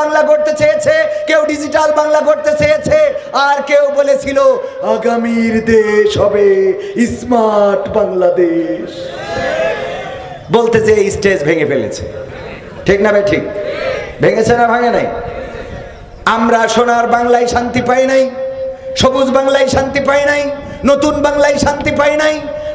বাংলা করতে চেয়েছে, কেউ ডিজিটাল বাংলা করতে চেয়েছে, আর কেউ বলেছিল, আগামীর দেশ হবে স্মার্ট বাংলাদেশ। বলতে যে স্টেজ ভেঙে ফেলেছে। ঠিক না ভাই? ঠিক। ভেঙেছে না ভাঙে নাই? আমরা সোনার বাংলায় শান্তি পাই নাই, সবুজ বাংলায় শান্তি পাই নাই, নতুন বাংলায় শান্তি পাই নাই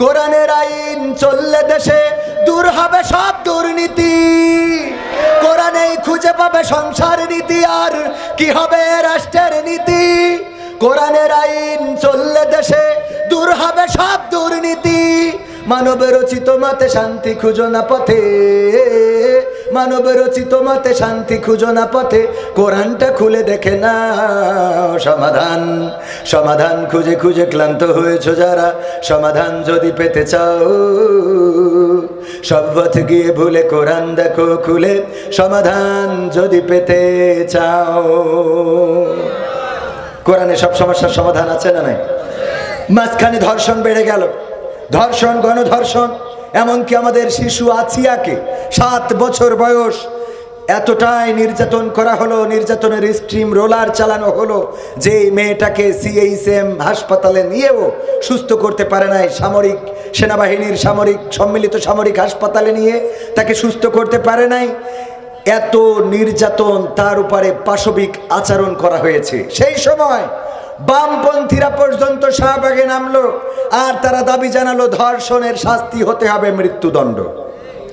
কোরআনের আইন চললে দেশে দূর হবে সব দুর্নীতি। কোরআনেই খুঁজে পাবে সংসার নীতি, আর কি হবে রাষ্ট্রের নীতি? কোরআনের আইন চললে দেশে দূর হবে সব দুর্নীতি। মানব রচিত মতে শান্তি খুঁজো না পথে। মানব রচিত মতে শান্তি খুঁজো না পথে। কোরআনটা খুলে দেখে না সমাধান। সমাধান খুঁজে খুঁজে ক্লান্ত হয়েছ যারা। সমাধান যদি পেতে চাও, সব পথে গিয়ে ভুলে কোরআন দেখো খুলে। সমাধান যদি পেতে চাও। কোরআনে সব সমস্যার সমাধান আছে না নাই? মাঝখানে ধর্ষণ বেড়ে গেল। ধর্ষণ, গণধর্ষণ, এমনকি আমাদের শিশু আছিয়াকে সাত বছর বয়স। এতটাই নির্যাতন করা হলো, নির্যাতনের স্ট্রিম রোলার চালানো হলো যে মেয়েটাকে সিএইচএম হাসপাতালে নিয়েও সুস্থ করতে পারে নাই সামরিক সেনাবাহিনীর সামরিক, সম্মিলিত সামরিক হাসপাতালে নিয়ে তাকে সুস্থ করতে পারে নাই। এত নির্যাতন তার উপরে পাশবিক আচরণ করা হয়েছে। সেই সময় বামপন্থীরা পর্যন্ত শাহবাগে নামলো, আর তারা দাবি জানালো, ধর্ষণের শাস্তি হতে হবে মৃত্যুদণ্ড।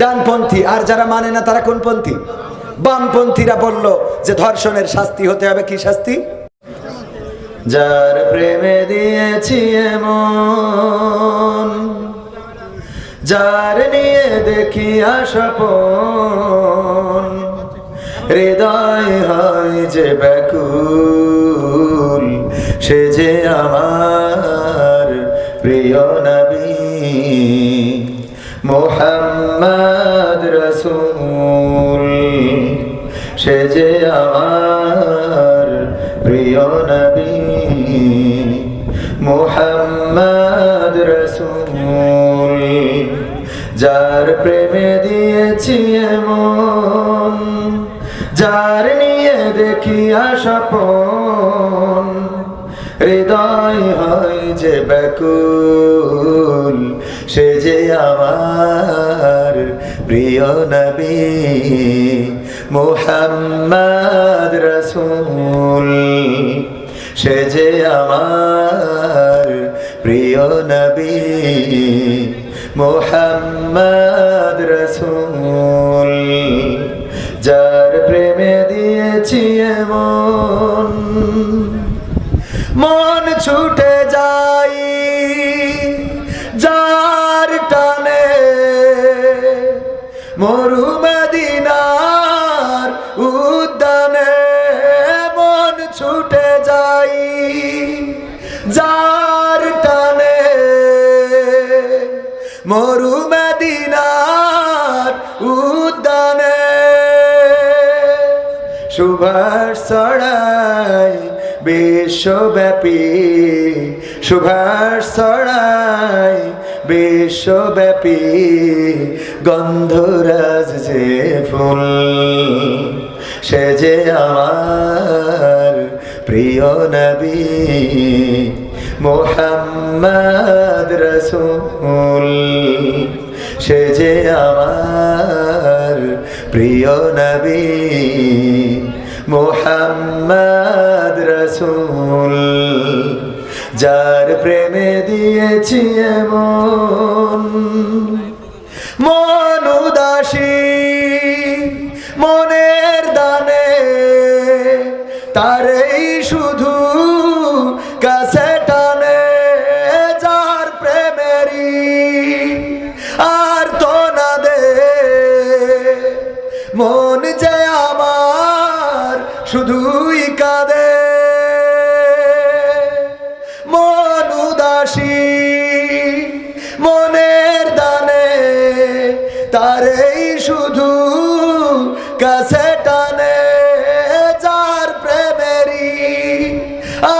ডানপন্থী, আর যারা মানে না, তারা কোন পন্থী বামপন্থীরা বলল যে ধর্ষণের শাস্তি হতে হবে, কি শাস্তি? যার প্রেমে দিয়েছি এমন, যার নিয়ে দেখি আশাপন হৃদয় হয় যে ব্যাকুল, সে যে আমার মোহাম্মদ রসুল, সে যে আমার প্রিয় নবী। মোহাম্মদ রসুল, যার প্রেমে দিয়েছি এমন, যার নিয়ে দেখি আশাপন হৃদয় হয় যে ব্যাকুল, সে যে আমার প্রিয় নবী মোহাম্মদ রসুল, সে যে আমার প্রিয় নবী মোহাম্মদ রসুল। যার প্রেমে দিয়েছি ছুটে যাই, যার টানে মরুমদিনার উদ্যানে মন ছুটে যাই, যার টানে মরুমদিনার উদ্যানে সুভাষ ছড়াই বিশ্বব্যাপী সুভাষ ছড়াই বিশ্বব্যাপী গন্ধরাজ যে ফুল, সে যে আমার প্রিয় নবী মোহাম্মদ রসুল, সে যে আমার প্রিয় নবী মোহাম্মদ রসুল যার প্রেমে দিয়েছি এমন মন উদাসী মনের দানে তারেই উদাসী মনের দানে তারেই শুধু কাছে টানে যার প্রেমেরই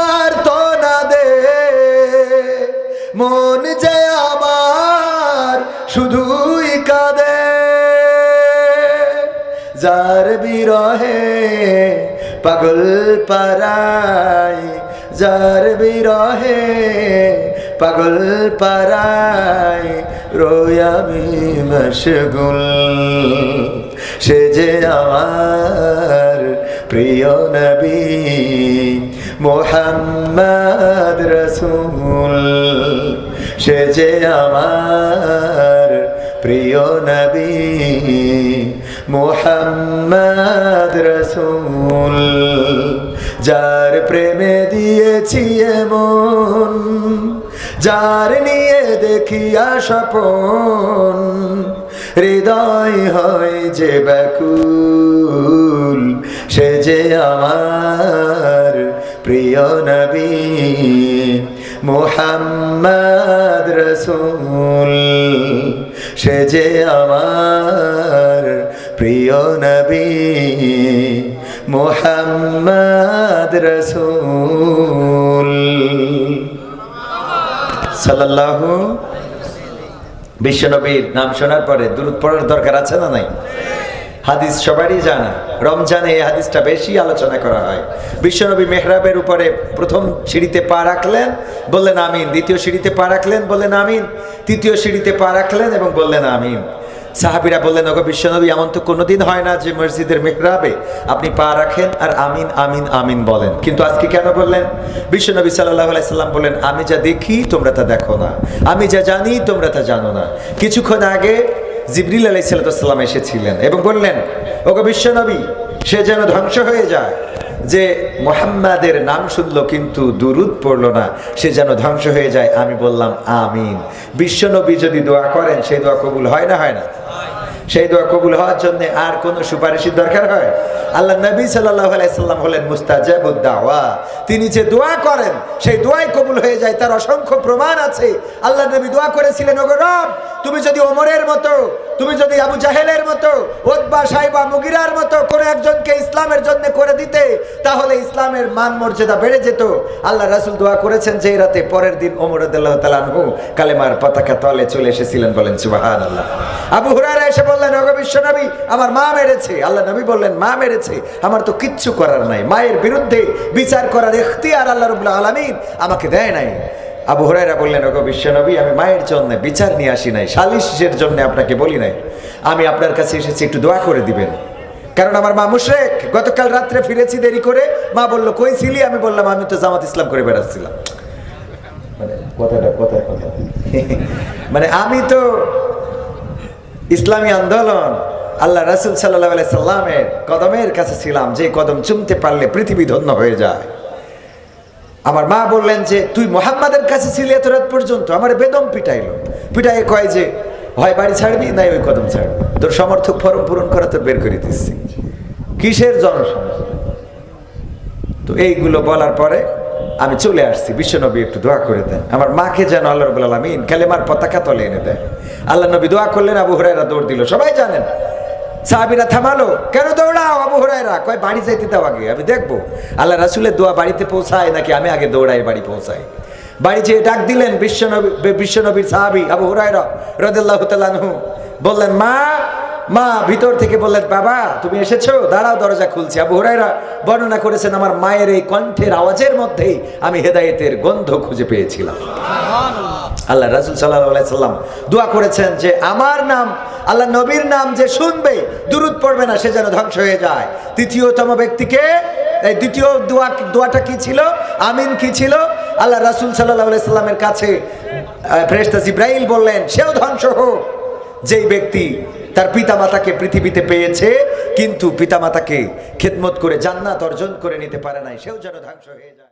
আর তো না দে। মন যে আমার শুধুই কাঁদে। যার বিরহে পাগল পারাই যার বিরহে পাগল পারাই রোয়ামি মশগুল। সে যে আমার প্রিয় নবী মোহাম্মদ রসুল। সে যে আমার প্রিয় নবী মোহাম্মদ রসুল। যার প্রেমে দিয়েছি এমন যার নিয়ে দেখিয়া স্বপন হৃদয় হয় যে ব্যাকুল, সে যে আমার প্রিয় নবী মোহাম্মদ রসুল, সে যে আমার প্রিয় নবী মোহাম্মদ রসুল। সাল্লাল্লাহু বিশ্বনবীর নাম শোনার পরে দূরত পড়ার দরকার আছে না নাই? হাদিস সবারই জানা। রমজানে এই হাদিসটা বেশি আলোচনা করা হয়। বিশ্বনবী মেহরাবের উপরে প্রথম সিঁড়িতে পা রাখলেন, বললেন আমিন। দ্বিতীয় সিঁড়িতে পা রাখলেন, বললেন আমিন। তৃতীয় সিঁড়িতে পা রাখলেন এবং বললেন আমিন। সাহাবিরা বললেন, ওগো বিশ্বনবী, এমন তো কোনোদিন হয় না যে মসজিদের মেহরাবে আপনি পা রাখেন আর আমিন আমিন আমিন বলেন। কিন্তু আজকে কেন বললেন? বিশ্বনবী সাল্লাহ আলাইসাল্লাম বললেন, আমি যা দেখি, তোমরা তা দেখো না। আমি যা জানি, তোমরা তা জানো না। কিছুক্ষণ আগে জিবরিল আলাই সাল্লাম এসেছিলেন এবং বললেন, ওগো বিশ্বনবী, সে যেন ধ্বংস হয়ে যায়, যে মোহাম্মাদের নাম শুনলো কিন্তু দুরুদ পড়ল না, সে যেন ধ্বংস হয়ে যায়। আমি বললাম, আমিন। বিশ্বনবী যদি দোয়া করেন, সেই দোয়া কবুল হয় না হয় না? সেই দোয়া কবুল হওয়ার জন্য আর কোনো সুপারিশের দরকার হয়? আল্লাহ নবী আলাইসাল্লাম হলেন মুস্তাজাবুদ্দাওয়া। তিনি যে দোয়া করেন, সেই দোয়াই কবুল হয়ে যায়, তার অসংখ্য প্রমাণ আছে। আল্লাহ নবী দোয়া করেছিলেন, ওগো রব, তুমি যদি ওমরের মতো, তুমি যদি আবু জাহেলের মতো ওদবা সাইবা, মুগিরার মতো কোনো একজনকে ইসলামের জন্য করে দিতে, তাহলে ইসলামের মান মর্যাদা বেড়ে যেত। আল্লাহ রাসুল দোয়া করেছেন যে রাতে পরের দিন ওমর কালেমার পতাকা তলে চলে এসেছিলেন বলেন আল্লাহ আবু হুরারা এসে বললেন, ওগো বিশ্বনবী, আমার মা মেরেছে। আল্লাহ নবী বললেন, মা মেরেছে, আমার তো কিচ্ছু করার নাই। মায়ের বিরুদ্ধে বিচার করার এখতিয়ার আল্লাহ রবুল্লা আলমিন আমাকে দেয় নাই। আবু হরাইরা বললেন, ওগো বিশ্বনবী, আমি মায়ের জন্য বিচার নিয়ে আসি নাই, সালিশের জন্য আপনাকে বলি নাই। আমি আপনার কাছে এসেছি, একটু দোয়া করে দিবেন। কারণ আমার মা মুশরেক। গতকাল রাত্রে ফিরেছি দেরি করে। মা বলল, কই ছিলি? আমি বললাম, আমি তো জামাত ইসলাম করে বেড়াচ্ছিলাম। মানে কথাটা কথা মানে আমি তো ইসলামী আন্দোলন, আল্লাহ রাসুল সাল্লাহ আলাই সাল্লামের কদমের কাছে ছিলাম, যে কদম চুমতে পারলে পৃথিবী ধন্য হয়ে যায়। আমার মা বললেন যে, তুই মোহাম্মদের কাছে ছিলি এত রাত পর্যন্ত, আমার বেদম পিটাইলো। পিটাই কয় যে, হয় বাড়ি ছাড়বি, নাই ওই কদম ছাড়বি। তোর সমর্থক ফরম পূরণ করা তোর বের করে দিচ্ছি। কিসের জনসংখ্যা তো এইগুলো বলার পরে আমি চলে আসছি, বিশ্বনবী একটু দোয়া করে দেন। আমার মাকে যেন আল্লাহ রবুল আলমিন কালেমার পতাকা তলে এনে দেয়। আল্লাহ নবী দোয়া করলেন, আবু হরাইরা দৌড় দিল। সবাই জানেন, সাহাবিরা থামালো, কেন দৌড়াও আবু হরাইরা কয়, বাড়ি যাইতে দাও আগে, আমি দেখব। আল্লাহ রাসুলের দোয়া বাড়িতে পৌঁছায়, নাকি আমি আগে দৌড়াই বাড়ি পৌঁছাই। বাড়ি যেয়ে ডাক দিলেন বিশ্বনবী বিশ্বনবীর সাহাবি আবু হুরাইরা রদুল্লাহ তালানহু বললেন, মা মা ভিতর থেকে বললেন বাবা তুমি এসেছ? দাঁড়াও দরজা খুলছি। আবু হুরাইরা বর্ণনা করেছেন আমার মায়ের এই কণ্ঠের আওয়াজের মধ্যেই আমি হেদায়েতের গন্ধ খুঁজে পেয়েছিলাম। আল্লাহ রাসুল সাল্লাহ সাল্লাম দোয়া করেছেন যে আমার নাম আল্লাহ নবীর নাম যে শুনবে দুরুদ পড়বে না সে যেন ধ্বংস হয়ে যায়। তৃতীয়তম ব্যক্তিকে এই দ্বিতীয় দোয়া দোয়াটা কি ছিল? আমিন কি ছিল? আল্লাহ রাসুল সাল্লাহ সাল্লামের কাছে ফ্রেস্তাস ইব্রাহিল বললেন সেও ধ্বংস হোক। যেই ব্যক্তি তার পিতামাতাকে পৃথিবীতে পেয়েছে, কিন্তু পিতামাতাকে খেদমত করে জান্নাত অর্জন করে নিতে পারে নাই। সেও যেন ধ্বংস হয়ে যায়।